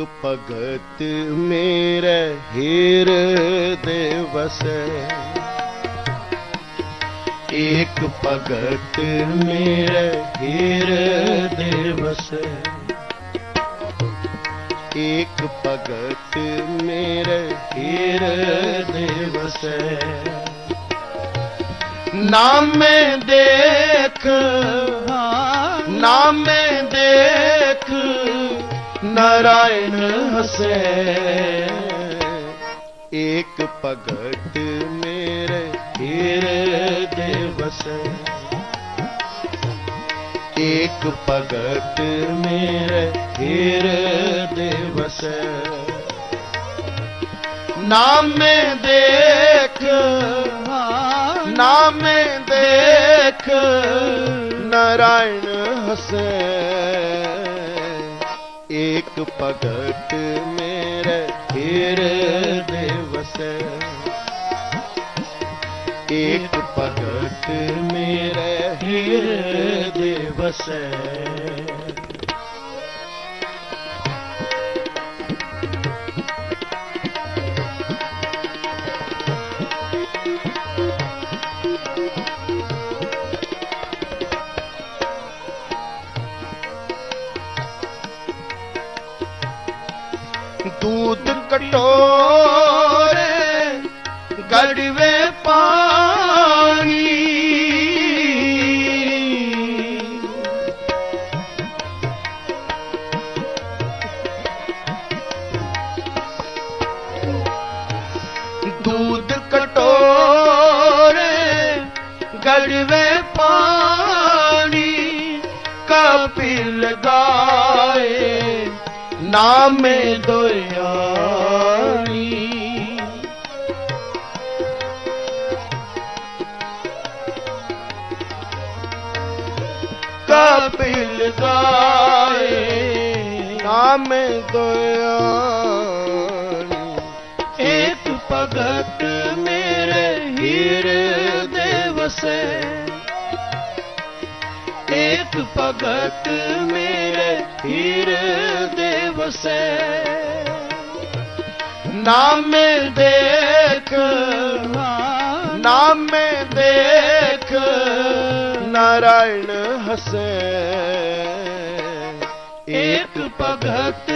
ਇੱਕ ਭਗਤ ਮੇਰੇ ਹਿਰਦੇ ਵਸੈ। ਇੱਕ ਭਗਤ ਮੇਰੇ ਹਿਰਦੇ ਵਸੈ। ਇੱਕ ਭਗਤ ਮੇਰੇ ਹਿਰਦੇ ਵਸੈ। ਨਾਮੇ ਦੇਖ ਨਾਮੇ ਦੇਖ। ਨਾਰਾਇਣ ਹਸੈ। ਇੱਕ ਭਗਤ ਮੇਰੇ ਹਿਰਦੇ ਵਸੈ। ਇੱਕ ਭਗਤ ਮੇਰੇ ਹਿਰਦੇ ਵਸੈ। ਨਾਮੇ ਦੇਖ ਨਾਮੇ ਦੇਖ, ਨਾਰਾਇਣ ਹਸੈ। ਭਗਤ ਮੇਰੇ ਹਿਰਦੇ ਦੇਵਸ ਇੱਕ ਭਗਤ ਮੇਰੇ ਹਿਰਦੇ ਦੇਵਸ दूध कटोरे गड़वे पानी दूध कटोरे गड़वे पानी कपिल गाए ਨਾਮੇ ਦੁਆਰੀ ਕਪਿਲ ਜਾਏ ਨਾਮੇ ਦੁਆਰੀ ਇੱਕ ਭਗਤ ਮੇਰੇ ਹਿਰਦੇ ਵਸੈ। ਇੱਕ ਭਗਤ ਮੇਰੇ ਹਿਰਦੇ ਵਸੈ ਨਾਮੇ ਦੇਖ ਨਾਮੇ ਦੇਖ ਨਾਰਾਇਣ ਹਸੈ ਇੱਕ ਭਗਤ